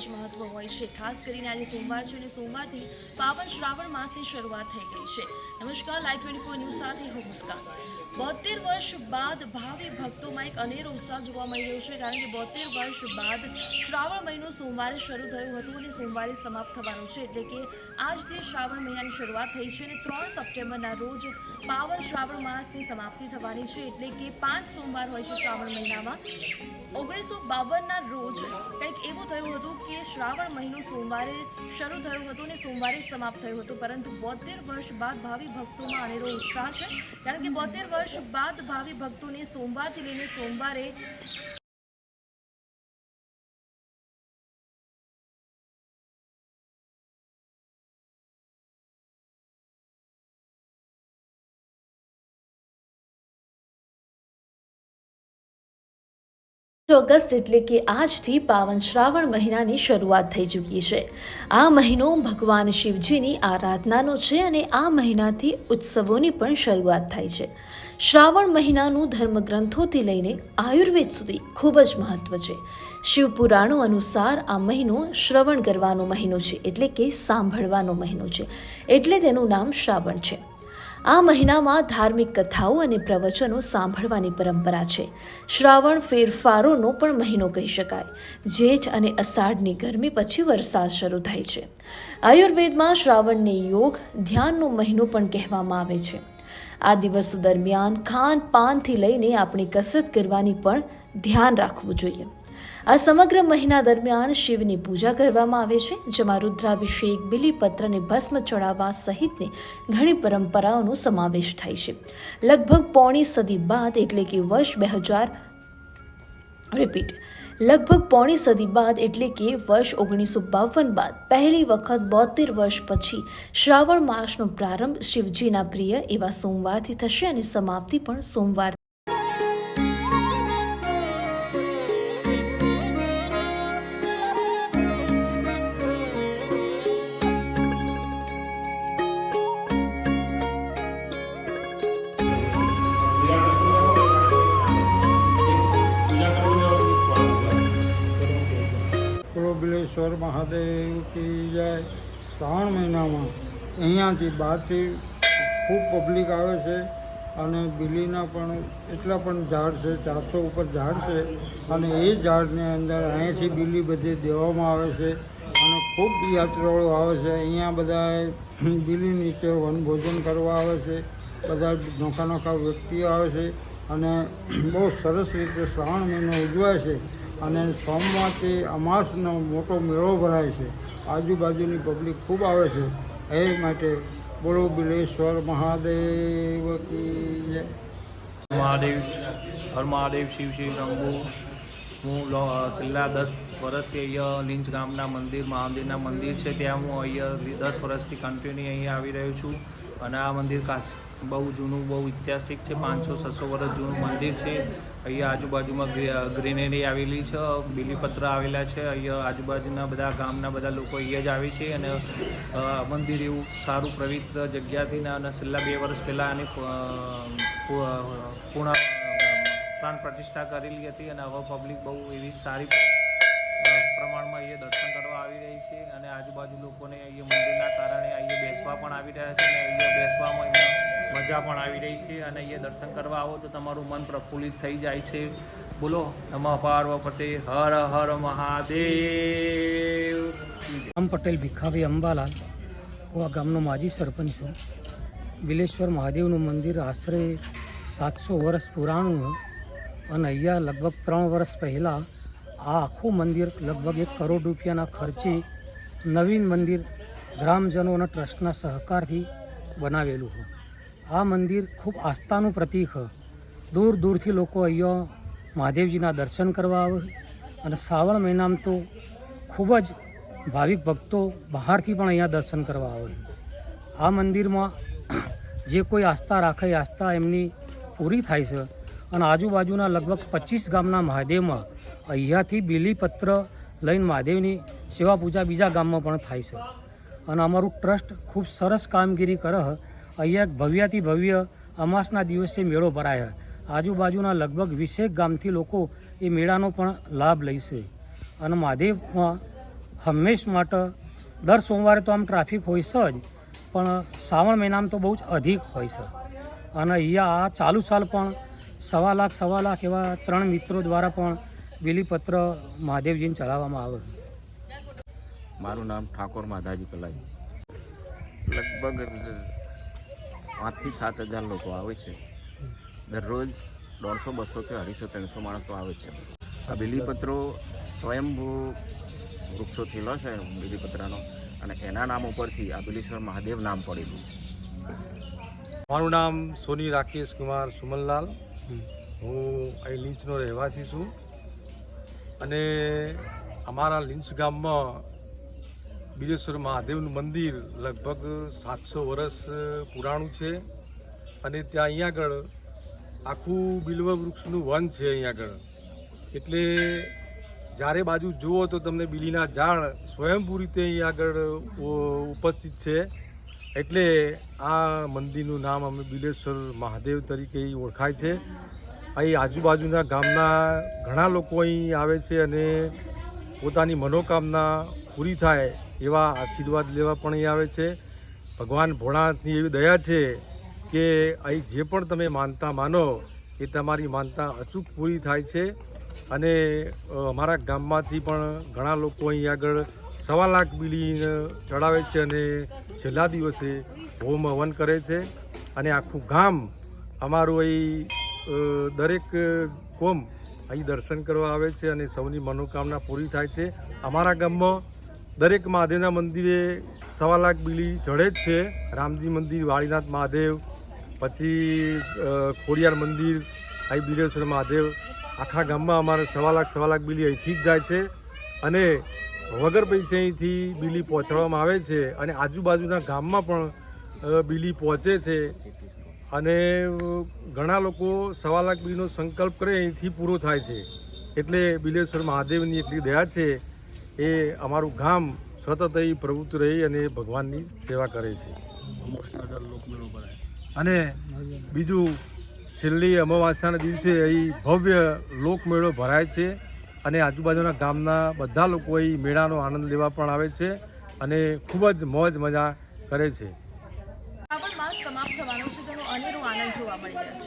જ મહત્વ હોય છે. ખાસ કરીને આજે સોમવાર છે અને સોમવારથી પાવન શ્રાવણ માસની શરૂઆત થઈ ગઈ છે. નમસ્કાર લાઈવ ટ્વેન્ટી ફોર ન્યૂઝ સાથે હું મુસ્કાન. બોતેર વર્ષ બાદ ભાવિ ભક્તોમાં એક અનેરો ઉત્સાહ જોવા મળી રહ્યો છે, કારણ કે બોતેર વર્ષ બાદ શ્રાવણ મહિનો સોમવારે શરૂ થયું હતું અને સોમવારે સમાપ્ત થવાનું છે. એટલે કે આજથી શ્રાવણ મહિનાની શરૂઆત થઈ છે અને ત્રણ સપ્ટેમ્બરના રોજ પાવન શ્રાવણ માસની સમાપ્તિ થવાની છે. એટલે કે પાંચ સોમવાર હોય છે શ્રાવણ મહિનામાં. ઓગણીસો બાવનના રોજ કંઈક એવું થયું હતું કે શ્રાવણ મહિનો સોમવારે શરૂ થયો હતો અને સોમવારે સમાપ્ત થયું હતું. પરંતુ બોતેર વર્ષ બાદ ભાવિ ભક્તોમાં અનેરો ઉત્સાહ છે. કારણ કે બોતેર વર્ષ બાદ ભાવિ ભક્તોને સોમવારથી લઈને સોમવારે ઓગસ્ટ એટલે કે આજથી પાવન શ્રાવણ મહિનાની શરૂઆત થઈ ચૂકી છે. આ મહિનો ભગવાન શિવજીની આરાધનાનો છે અને આ મહિનાથી ઉત્સવોની પણ શરૂઆત થાય છે. શ્રાવણ મહિનાનું ધર્મગ્રંથોથી લઈને આયુર્વેદ સુધી ખૂબ જ મહત્વ છે. શિવપુરાણો અનુસાર આ મહિનો શ્રવણ કરવાનો મહિનો છે એટલે કે સાંભળવાનો મહિનો છે. એટલે તેનું નામ શ્રાવણ છે. આ મહિનામાં ધાર્મિક કથાઓ અને પ્રવચનો સાંભળવાની પરંપરા છે. શ્રાવણ ફેરફારોનો પણ મહિનો કહી શકાય. જેઠ અને અષાઢની ગરમી પછી વરસાદ શરૂ થાય છે. આયુર્વેદમાં શ્રાવણને યોગ, ધ્યાનનો મહિનો પણ કહેવામાં આવે છે. આ દિવસો દરમિયાન ખાન પાનથી લઈને આપણી કસરત કરવાની પણ ધ્યાન રાખવું જોઈએ. આ સમગ્ર મહિના દરમિયાન શિવની પૂજા કરવામાં આવે છે, જેમાં રુદ્રાભિષેક, બિલીપત્ર અને ભસ્મ ચડાવવા સહિતની ઘણી પરંપરાઓનો સમાવેશ થાય છે. લગભગ પોણી સદી બાદ એટલે કે વર્ષ બે હજાર રિપીટ લગભગ પોણી સદી બાદ એટલે કે વર્ષ ઓગણીસો બાવન બાદ પહેલી વખત બોતેર વર્ષ પછી શ્રાવણ માસનો પ્રારંભ શિવજીના પ્રિય એવા સોમવારથી થશે અને સમાપ્તિ પણ સોમવાર મહાદેવ કી જય શ્રાવણ મહિનામાં. અહીંયાથી બહારથી ખૂબ પબ્લિક આવે છે અને બિલીના પણ એટલા પણ ઝાડ છે, ચારસો ઉપર ઝાડ છે અને એ ઝાડની અંદર અહીંયાથી બીલી બધી દેવામાં આવે છે અને ખૂબ યાત્રાળુઓ આવે છે. અહીંયા બધા બિલી નીચે વનભોજન કરવા આવે છે, બધા નોખા નોખા વ્યક્તિઓ આવે છે અને બહુ સરસ રીતે શ્રાવણ મહિનો ઉજવાય છે. અને સોમવારથી અમાસનો મોટો મેળો ભરાય છે. આજુબાજુની પબ્લિક ખૂબ આવે છે. એ માટે બોલો બિલેશ્વર મહાદેવ કી મહાદેવ હર મહાદેવ શિવ શિવ શંભુ. હું છેલ્લા દસ વર્ષથી અહીંયા લીંચ ગામના મંદિર, મહાદેવના મંદિર છે. ત્યાં હું અહીંયા દસ વર્ષથી કન્ટિન્યુ અહીંયા આવી રહ્યો છું. અને આ મંદિર કાશ બહુ જૂનું, બહુ ઐતિહાસિક છે. પાંચસો, છસો વર્ષ જૂનું મંદિર છે. અહીંયા આજુબાજુમાં ગ્રી- ગ્રીનરી આવેલી છે, બીલીપત્ર આવેલા છે. અહીંયા આજુબાજુના બધા ગામના બધા લોકો અહીંયા જ આવે છે અને મંદિર એવું સારું પવિત્ર જગ્યાથી અને છેલ્લા બે વર્ષ પહેલાં આની પૂર્ણ, પ્રાણ પ્રતિષ્ઠા કરેલી હતી અને હવે પબ્લિક બહુ એવી સારી પ્રમાણમાં અહીંયા દર્શન કરવા આવી રહી છે. અને આજુબાજુ લોકોને અહીંયા મંદિરના કારણે અહીંયા બેસવા પણ આવી રહ્યા છે અને અહીંયા બેસવામાં મજા પણ આવી રહી છે અને અહીંયા દર્શન કરવા આવો તો તમારું મન પ્રફુલ્લિત થઈ જાય છે. બોલો, નમઃ પાર્વતી હર હર મહાદેવ. રામ પટેલ ભીખાભાઈ અંબાલાલ, હું આ ગામનો માજી સરપંચ છું. બિલેશ્વર મહાદેવનું મંદિર આશરે સાતસો વર્ષ પુરાણું અને અહીંયા લગભગ ત્રણ વર્ષ પહેલાં આ આખું મંદિર લગભગ એક કરોડ રૂપિયાના ખર્ચે નવીન મંદિર ગ્રામજનો અને ટ્રસ્ટના સહકારથી બનાવેલું છે આ મંદિર ખૂબ આસ્થાનું પ્રતીક છે દૂર દૂરથી લોકો અહીંયા મહાદેવજીના દર્શન કરવા આવે અને શ્રાવણ મહિનામાં તો ખૂબ જ ભાવિક ભક્તો બહારથી પણ અહીંયા દર્શન કરવા આવે આ મંદિરમાં જે કોઈ આસ્થા રાખે આસ્થા એમની પૂરી થાય છે. અને આજુબાજુના લગભગ પચીસ ગામના મહાદેવમાં અહીંયાથી બીલીપત્ર લઈને મહાદેવની સેવા પૂજા બીજા ગામમાં પણ થાય છે. અને અમારું ટ્રસ્ટ ખૂબ સરસ કામગીરી કરે અહીંયા ભવ્યાથી ભવ્ય અમાસના દિવસે મેળો ભરાય આજુબાજુના લગભગ વીસેક ગામથી લોકો એ મેળાનો પણ લાભ લે અને મહાદેવમાં હંમેશ માટે દર સોમવારે તો આમ ટ્રાફિક હોય છે જ, પણ શ્રાવણ મહિનામાં તો બહુ જ અધિક હોય છે. અને અહીંયા આ ચાલુ સાલ પણ સવા લાખ સવા લાખ એવા ત્રણ મિત્રો દ્વારા પણ બિલીપત્ર મહાદેવજીને ચડાવવામાં આવે છે. મારું નામ ઠાકોર માધાજી કલાઈ લગભગ પાંચથી સાત હજાર લોકો આવે છે. દરરોજ દોઢસો બસોથી અઢીસો ત્રણસો માણસો આવે છે. આ બિલીપત્રો સ્વયંભૂ વૃક્ષોથી લો છે બીલીપત્રાનો. અને એના નામ ઉપરથી આ બિલીશ્વર મહાદેવ નામ પડેલું. મારું નામ સોની રાકેશ કુમાર સુમનલાલ. હું અહીં લીંચનો રહેવાસી છું. અને અમારા લીંચ ગામમાં બિલેશ્વર મહાદેવનું મંદિર લગભગ સાતસો વર્ષ પુરાણું છે. અને ત્યાં અહીંયા આગળ આખું બિલ્વ વૃક્ષનું વન છે અહીંયા આગળ. એટલે જ્યારે બાજુ જુઓ તો તમને બીલીના ઝાડ સ્વયંભૂ રીતે અહીંયા આગળ ઉપસ્થિત છે. એટલે આ મંદિરનું નામ અમે બિલેશ્વર મહાદેવ તરીકે ઓળખાય છે. અહીં આજુબાજુના ગામના ઘણા લોકો અહીં આવે છે અને પોતાની મનોકામના પૂરી થાય એવા આશીર્વાદ લેવા પણ અહીં આવે છે. ભગવાન ભોળાનાથની એવી દયા છે કે અહીં જે પણ તમે માનતા માનો એ તમારી માનતા અચૂક પૂરી થાય છે. અને અમારા ગામમાંથી પણ ઘણા લોકો અહીં આગળ સવા લાખ બિલી ચડાવે છે અને છેલ્લા દિવસે હોમ હવન કરે છે. અને આખું ગામ અમારું અહીં દરેક કોમ અહીં દર્શન કરવા આવે છે અને સૌની મનોકામના પૂરી થાય છે. અમારા ગામમાં દરેક મહાદેવના મંદિરે સવા લાખ બીલી ચડે જ છે. રામજી મંદિર, વાળીનાથ મહાદેવ, પછી ખોડિયાર મંદિર, અહીં બિરેશ્વર મહાદેવ, આખા ગામમાં અમારે સવા લાખ સવા લાખ બીલી અહીંથી જ જાય છે. અને વગર પૈસે અહીંથી બીલી પહોંચાડવામાં આવે છે. અને આજુબાજુના ગામમાં પણ બીલી પહોંચે છે. અને ઘણા લોકો સવા લાખ બીજનો સંકલ્પ કરે અહીંથી પૂરો થાય છે. એટલે બિલેશ્વર મહાદેવની એટલી દયા છે એ અમારું ગામ સતત અહીં પ્રવૃત્ત રહી અને ભગવાનની સેવા કરે છે. અને બીજું, છેલ્લી અમાવાસ્યાના દિવસે અહીં ભવ્ય લોકમેળો ભરાય છે અને આજુબાજુના ગામના બધા લોકો અહીં મેળાનો આનંદ લેવા પણ આવે છે અને ખૂબ જ મોજ મજા કરે છે શ્રાવણ માસ સમાપ્ત થવાનો છે તેનો અનેરો આનંદ જોવા મળી રહ્યા છે.